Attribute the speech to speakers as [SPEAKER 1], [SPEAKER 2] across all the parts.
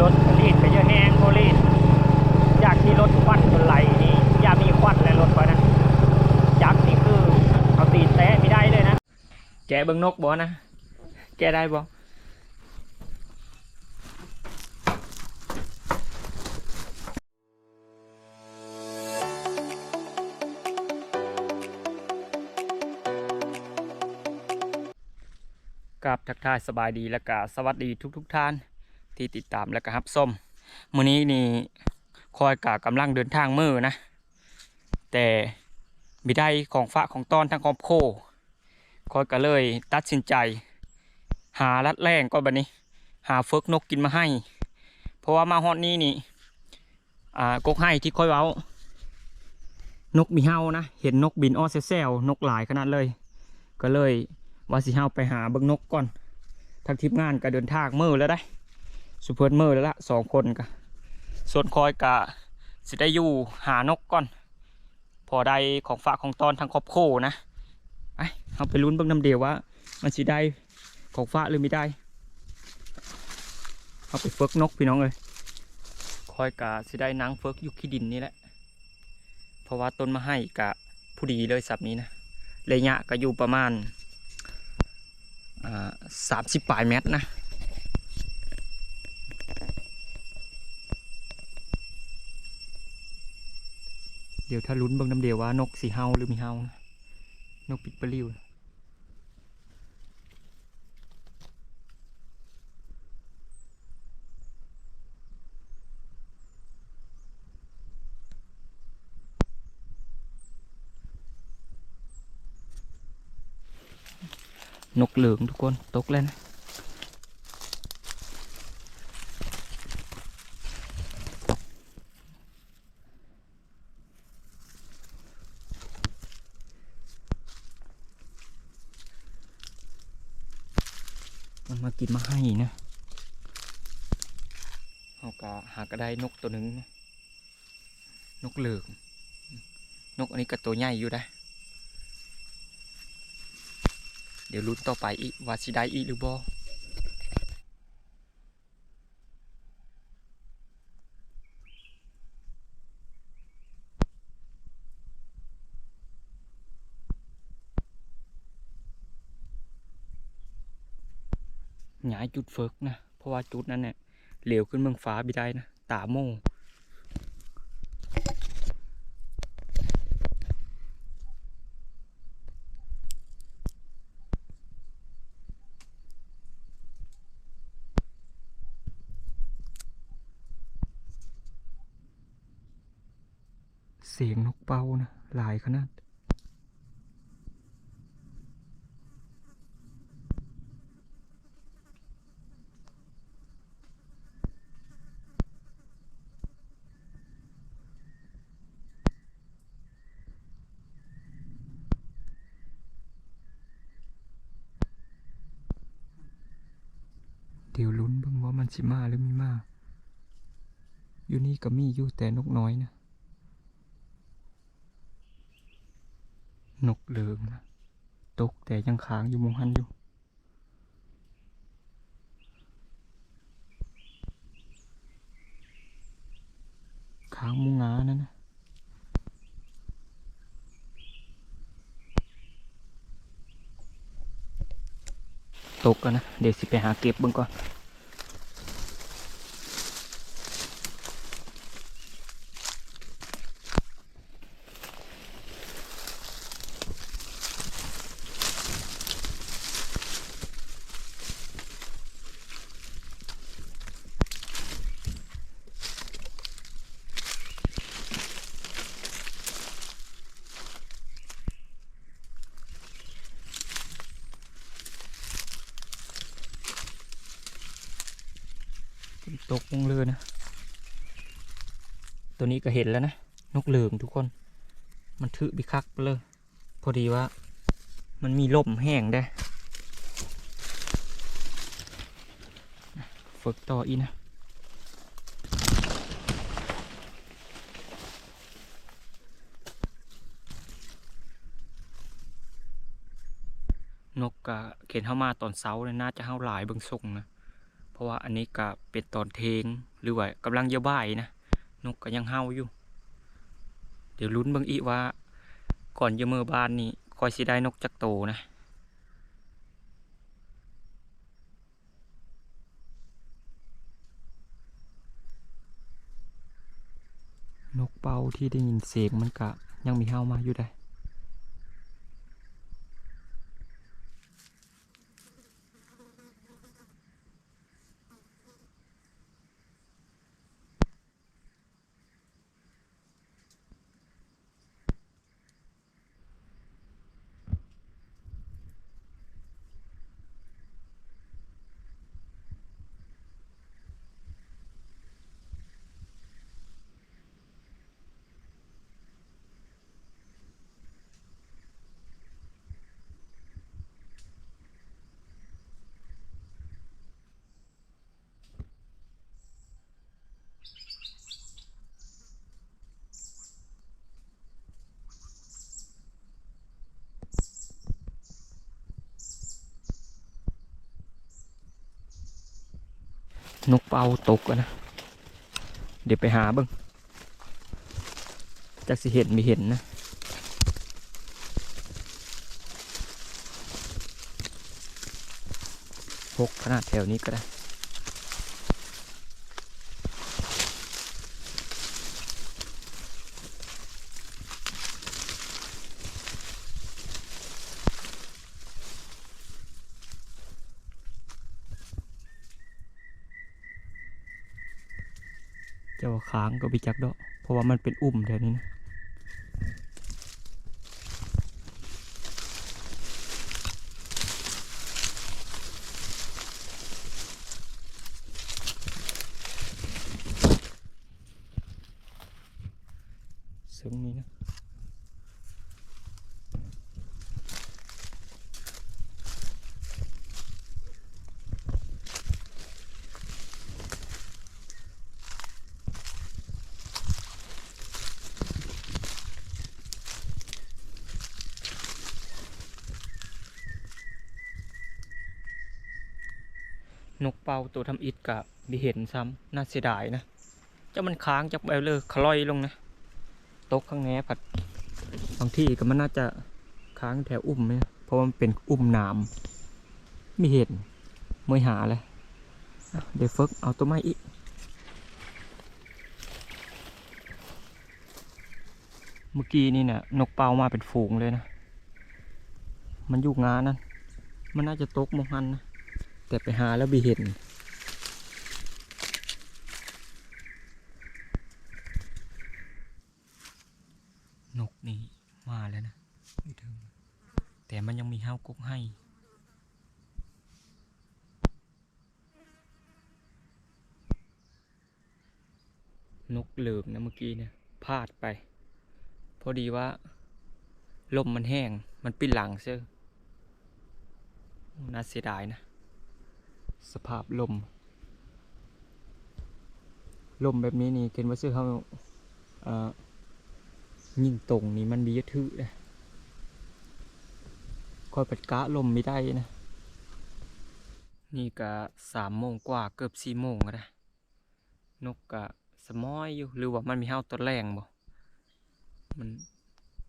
[SPEAKER 1] รถรีดก็เยอะแห้งโมรีดอยากที่รถควันคนไหลนี่อย่ามีควันและรถไว้นะยักนี่คือเอาตีนแตะไม่ได้เลยนะ แกเบิ้งนกบ่นะ แกได้บ่กับทักทายสบายดีและก็สวัสดีทุกทุกท่าน ที่ติดตามและก็รับส้มมื้อนี้นี่คอยกะกำลังเดินทางมือนะ แต่มิได้ของฝากของตอนทางคอบโคคอยก็เลยตัดสินใจ หาลัดแรงก็บัดนี้ หาเฟิกนกกินมาให้ เพราะว่ามาฮอดนี้นี่อ่ากกให้ที่คอยเว้านกมีเฮานะ เห็นนกบินอ้อแซวนกหลายขนาดเลย ก็เลยว่าสิเฮาไปหาเบิ่งนกก่อนทางทีมงานก็เดินทางมือแล้วได้ สุเพิ่นมือแล้วละสองคนก็ส่วนคอยกะสิได้อยู่หานกก่อน พอได้ของฝากของตอนทางครอบครัวนะไอเอาไปลุ้นเบิ่งน้ำเดียวว่า มันสิได้ของฝากหรือไม่ได้เอาไปเฟิกนกพี่น้องเลยคอยกะสิได้นางเฟิกอยู่ขี้ดินนี่แหละเพราะว่าต้นมาให้กะผู้ดีเลยสับนี้นะระยะก็อยู่ประมาณสามสิบปลายเมตรนะ เดี๋ยวถ้าลุ้นเบิ่งน้ำเดียวว่านกสีเฮาหรือมีเฮานะนกปิดปลิวนกเหลืองทุกคนตกแล้วนะ มันมากินมาให้นะเอากะหากระได้นกตัวหนึ่งนะนกเหลืองนกอันนี้ก็ตัวใหญ่อยู่ได้ เดี๋ยวลุ้นต่อไปอีกว่าสิได้อีกหรือบ่ จุดเฟิกนะ เพราะว่าจุดนั้นเนี่ยเหลวขึ้นเมืองฟ้าบิได้นะ ตาโมเสียงนกเป่านะ หลายขนาด เดี๋ยวลุ้นเบิ่งว่ามันสิมาหรือไม่มาอยู่นี่ก็มีอยู่แต่นกน้อยนะนกเหลืองนะตกแต่ยังค้างอยู่มงหันอยู่ค้างมุงงานั่นนะ ตกกันนะเดี๋ยวสิไปหาเก็บเบิ่งก่อน ตกลงเลยนะ ตัวนี้ ก็เห็นแล้วนะ นกเหลืองทุกคน มันถือบิคักไปเลย พอดีว่า มันมีลมแห้งได้ฝึกต่ออีนะนกกะเข็นเข้ามาตอนเช้าเลยน่าจะเข้าหลายเบิ่งส่งนะ เพราะว่าอันนี้ก็เป็นตอนเทงหรือว่ากำลังเยาบ่ายนะ นกก็ยังเห่าอยู่ เดี๋ยวลุ้นเบิ่งอีกว่า ก่อนจะมือบานนี่คอยสิได้นกจักโตนะนกเป่าที่ได้ยินเสียงมันกะยังมีเห่ามาอยู่ได้ นกเป่าตกอะนะ เดี๋ยวไปหาเบิ่งจากสิเห็นไม่เห็นนะพกขนาดแถวนี้ก็ได้ เจ้าว่าค้างก็บิ จักดอกเพราะว่ามันเป็นอุ่มแถวนี้นะซึ่งนี้นะ นกเป่าตัวทำอิฐกับมีเห็นซ้ำน่าเสียดายนะเจ้ามันค้างจากไปเลยคลอยลงนะตกข้างแง่ผัดบางที่ก็มันน่าจะค้างแถวอุ้มเนี่ยเพราะมันเป็นอุ้มนามมีเห็นไม่หาเลยเดี๋ยวเฟิกเอาตัวไม้อีกเมื่อกี้นี่เนี่ยนกเป่ามาเป็นฝูงเลยนะ มันอยู่งานั่นมันน่าจะตกมองหันนะ แต่ไปหาแล้วบีเห็นนกนี่มาแล้วนะแต่มันยังมีห้าวกุกให้นกเหลิมนะเมื่อกี้เนี่ยพลาดไป พอดีว่าลมมันแห้ง มันปิดหลังเสื้อน่าเสียดายนะ สภาพลม ลมแบบนี้นี่เกณฑ์ว่าซื้อเขาเอ่อยิ่งตรงนี่มันมียอะถือเลยคอยปัดกะลมไม่ได้นะ นี่ก็สามโมงกว่าเกือบสี่โมงก็ได้นกกะสมอยอยู่หรือว่ามันมีเห่าตอนแรงบ่ มัน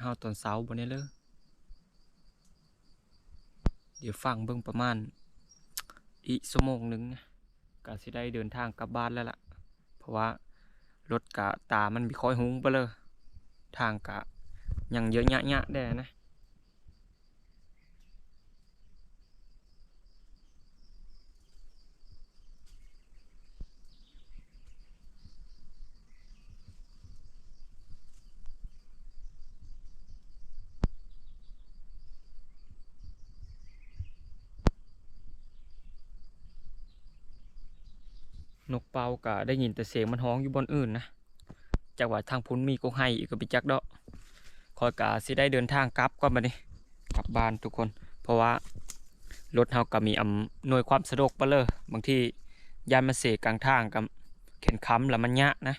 [SPEAKER 1] เห่าตอนเช้าบ่เนี่ยเลยเดี๋ยวฟังเบิ่งประมาณ อีกชั่วโมงหนึ่งกะก็สิได้เดินทางกลับบ้านแล้วล่ะ เพราะว่ารถกะตามันมีคอยหุงไปเลย ทางกะยังเยอะแยะแยะได้นะ นกเป่าก็ได้ยินแต่เสียงมันฮ้องอยู่บนอื่นนะจากว่าทางพุ้นมีก็ให้อีกก็ไปจักดอกคอยกะสิได้เดินทางกลับก่อนมาดิกลับบ้านทุกคน เพราะว่ารถเฮาก็มีอำนวยความสะดวกไปเลยบางที่ยานมาเสกกลางทางกับเข็นค้ำแล้วมันยะนะ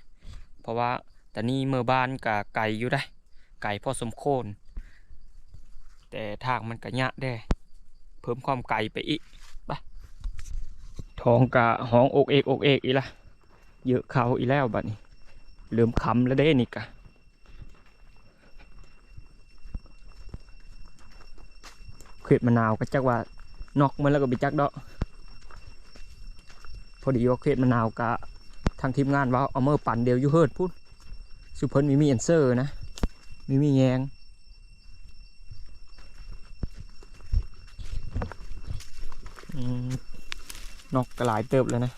[SPEAKER 1] เพราะว่าแต่นี่เมื่อบ้านก็ไกลอยู่ได้ ไกลพอสมโควรแต่ทางมันก็ยะได้ เพิ่มความไกลไปอีก ท้องกะห้องอกเอกอกเอกอีละเยอะเขาอีแล้วบัดนี้เริ่มคำแล้วเด้นี่กะเขวดมะนาวก็จักว่านอกมันแล้วก็ไปจักดอกพอดีว่าเขวดมะนาวกะทางทีมงานว่าเอาเมื่อปั่นเดียวยู่เฮิร์ดพูดสุเพิ่นมีมีเอนเซอร์นะ มีมีแยง อืม นกกระหลายเติบเลยนะ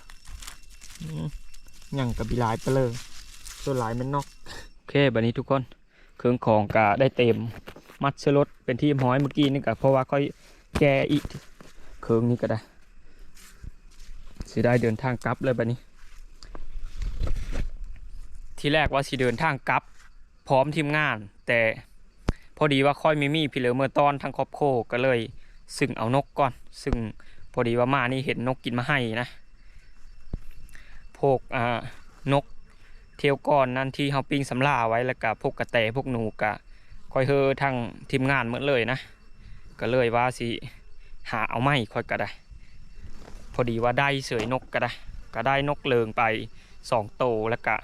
[SPEAKER 1] ยังกระบีหลายไปเลยส่วนหลายเป็นนกโอเคบัดนี้ทุกคน เครื่องของกะได้เต็ม มัดเชอรถเป็นที่ห้อยเมื่อกี้นี่กะเพราะว่าค่อยแกอีกเครื่องนี้ก็ได้สิได้เดินทางกลับเลยบัดนี้ ที่แรกว่าสิเดินทางกลับ พร้อมทีมงาน แต่พอดีว่าค่อยมีมีพี่เหลือเมื่อตอนทางครอบโคก็เลย ซึ่งเอานกก่อน ซึ่ง พอดีว่ามานี่เห็นนกกินมาให้นะพวกอ่านกเทียวก่อนนั่นที่เฮาปิ้งสำลาไว้แล้วก็พวกกระแตพวกหนูกะคอยเฮอทางทีมงานหมดเลยนะ ก็เลยว่าสิหาเอาไม้คอยก็ได้ พอดีว่าได้เสยนกก็ได้ ก็ได้นกเลิงไปสองโตวแล้วก็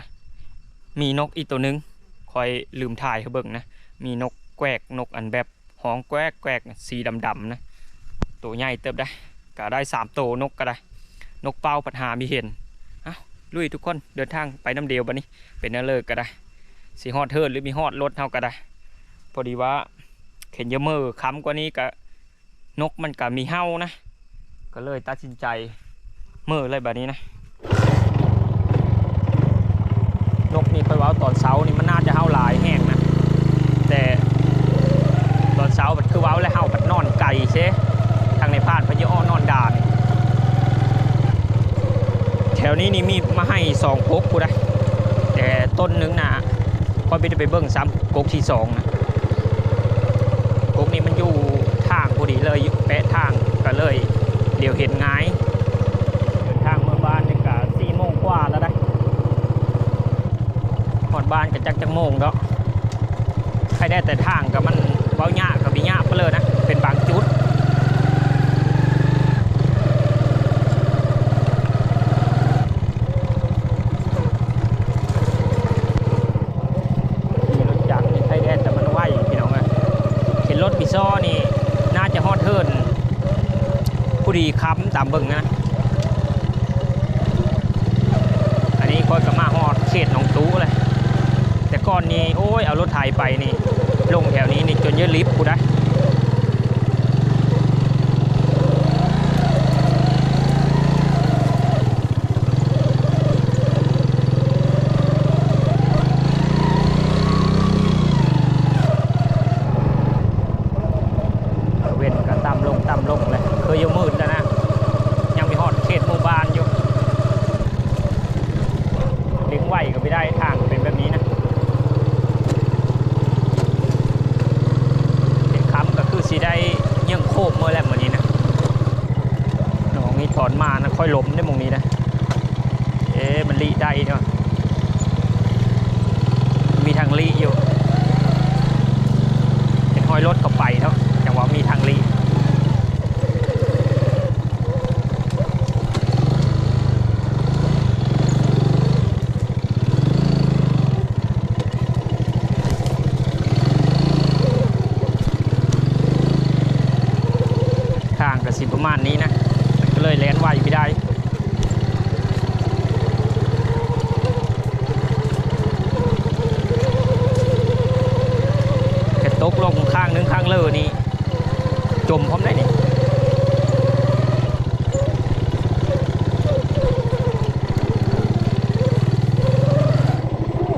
[SPEAKER 1] มีนกอีกตัวนึงคอยลืมถ่ายให้เบิ่งนะ มีนกแกวกนกอันแบบห้องแกวกแกวกสีดำๆนะ ตัวใหญ่เติบได้ ก็ได้สามตัวนกก็ได้ นกเป้าปัญหามีเห็นเอ้าลุยทุกคนเดินทางไปน้ำเดียวบันนี้ เป็นนั่นเลยก็ได้สีฮอดเทิร์นหรือมีฮอดรถเท่าก็ได้ พอดีว่าเข็นเยอะมือค้ำกว่านี้ก็นกมันก็มีเห่านะ ก็เลยตัดสินใจมือเลยแบบนี้นะ นกนี่ค่อยว่าตอนเช้านี่มันน่าจะเห่าหลายแห้งนะ แต่ตอนเช้ามันคือว้าแล้วเห่ามันนอนไก่เชทางในพานพะยออนอนดานแถวนี้นี่มีมาให้สองกกกูได้แต่ต้นหนึงนะพอไปได้ไปเบิ้งซ้ำกกที่สองนะกกนี้มันอยู่ทางพอดีเลยแปะทางก็เลย เดี๋ยวเห็นง่ายเดินทางเมื่อบ้านนี่ก็สี่โมงกว่าแล้วได้หอดบ้านก็จักจังโมงแล้วใครได้แต่ทางกับมันเบาหยากับบิหยาไปเลยนะ เป็นบางจุด ขี่รถจักรนี่ไทยแดนแต่มันไหวพี่น้องอะเห็นรถบิซ่อนี่น่าจะฮอดเทิร์นผู้ดีค้ำ ตามเบิ้งนะอันนี้ก็จะมาฮอดเขตหนองตู้เลยแต่ก่อนนี้โอ้ยเอารถไถไปนี่ ลงแถวนี้นี่จนเยอะลิฟต์กูได้ เว้นก็ต่ำลงต่ำลงเลยเคยอยู่มืดแล้วนะ ยังมีฮอดเขตหมู่บ้านอยู่เลี้ยงไหวก็ไม่ได้ทางเป็นแบบนี้นะเป็นคำก็คือสีได้เยี่ยงโคบเมื่อแล้วเหมือนนี้นะน้องนี่ถอนมานะค่อยล้มได้มองนี้นะ เอ๊ะมัน ลีได้เนาะมีทางลีอยู่เป็นห้อยรถเข้าไปเนาะจังหวะมีทางลีทางกระสิประมาณนี้นะมันก็เลยแลนไหวไม่ได้ แค่ ตกลงข้างนึงข้างเลอนี่จมพร้อมได้นี่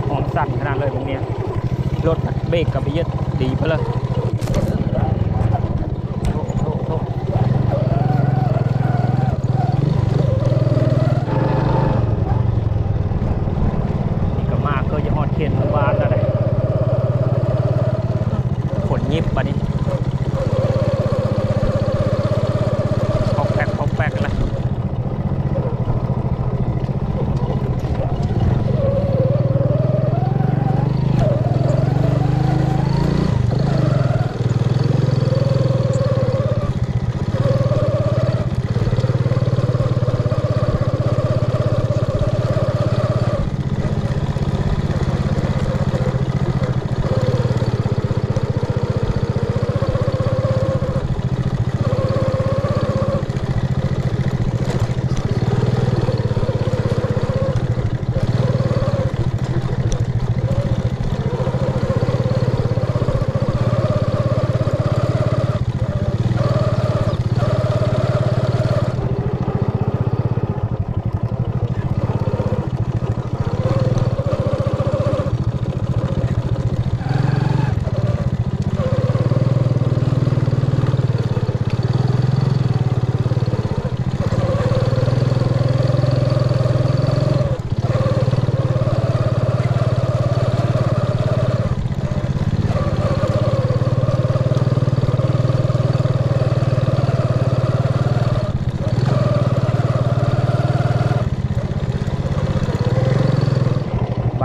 [SPEAKER 1] หอมสั่นขนาดเลยตรงเนี้ยรถเบรกกับไปเยอะดีไปเลยโอ้โหโอ้โหนี่ก็มากก็จะฮอดเขตหมู่บ้านแล้วนะ ฝนยิบบัดนี้พอกแปกพอกแปกเลย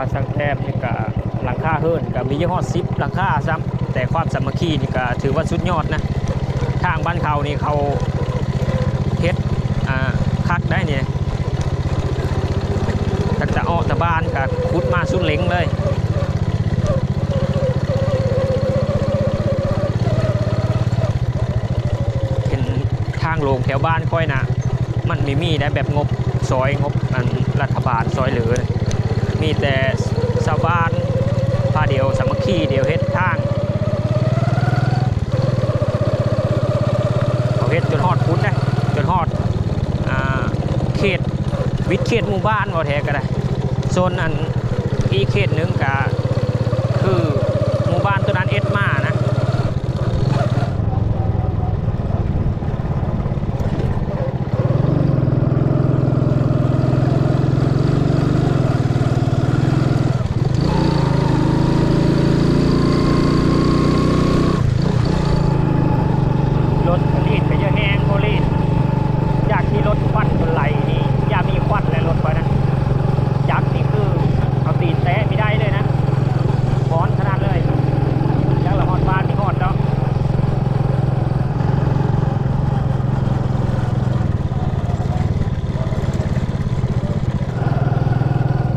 [SPEAKER 1] บ้านสังแทบนี่ก็หลังคาเฮิรนก็ มียี่ห้อซิปหลังคาซ้ำแต่ความสามัคคีนี่ก็ถือว่าสุดยอดนะทางบ้านเขานี่เขาเฮ็ดคักได้เนี่ยตั้งแต่ออกแต่บ้านก็ขุดมาสุดเล้งเลยเป็นทางลงแถวบ้านค่อยนะมันไม่มีได้แบบงบซอยงบรัฐบาลซอยเหลือ มีแต่ชาวบ้านาเดียวสามัคคีเดียวเฮ็ดทางเขาเฮ็ดจนฮอดพุ้นนะจนฮอดอเขตวิทยเขตหมู่บ้านบ่แท้ก็ได้โซนอันอีเขตหนึ่งก็คือหมู่บ้านตัวนั้นเอ็ดมานะ รถรีดไปเยอะแห้งโมรีดอยากที่รถควันบนไหลนี่อย่ามีควันและรถไปนะจักรนี่คือเอาตีนแตะไม่ได้เลยนะร้อนขนาดเลยยักษ์ละฮอดบ้านมีฮอดเนาะ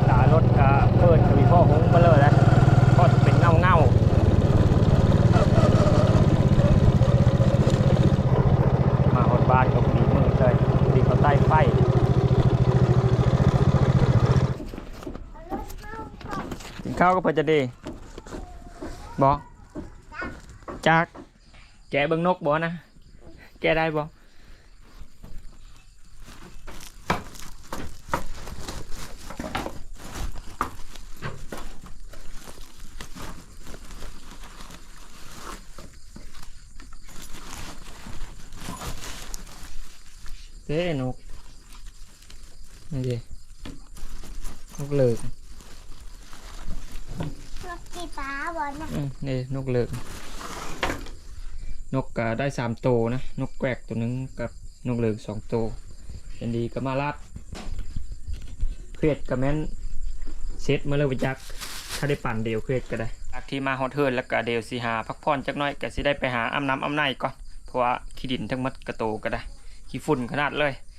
[SPEAKER 1] ตารถก็เพิ่นก็มีพ่อหงมาเลยนะก็เป็นเงาเงาๆ มาหดบ้านกับดีมือ เลยดีเขาใต้ไฟกินข้าวก็เพื่อจะดีบอกจากแกเบิ้งนกบ่นะ แกได้บอด้นก นี่ดินกเลิก
[SPEAKER 2] นกกีตาร์บอลนะ
[SPEAKER 1] อืมนี่นกเลิกนกก็ได้สามโตวนะ นกแกวกตัวหนึงกับนกเลิกสองโตวเป็นดีก็มาลาดเครียดกับแม่นเซตมาเลยไปจัก ถ้าได้ปั่นเดียวเครียดก็ได้จากที่มาฮอตเทิร์นแล้วก็เดียวสิหาพักผ่อนจักหน่อยก็สิได้ไปหาอ้ำน้ำอ้ำในก่อนเพราะว่าขี้ดินทั้งหมดกระโตก็ได้ขี้ฝุ่นขนาดเลยโอ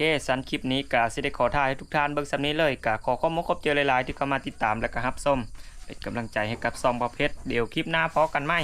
[SPEAKER 1] เคสันคลิปนี้กาสิได้ขอท่ายให้ทุกท่านเบิ่งสำนี้เลยกาขอข้อมูลครบเจอหลายๆ ที่เข้ามาติดตามและก็ฮับส้มเป็นกำลังใจให้กับซองประเภทเดี๋ยวคลิปหน้าพอกันไหม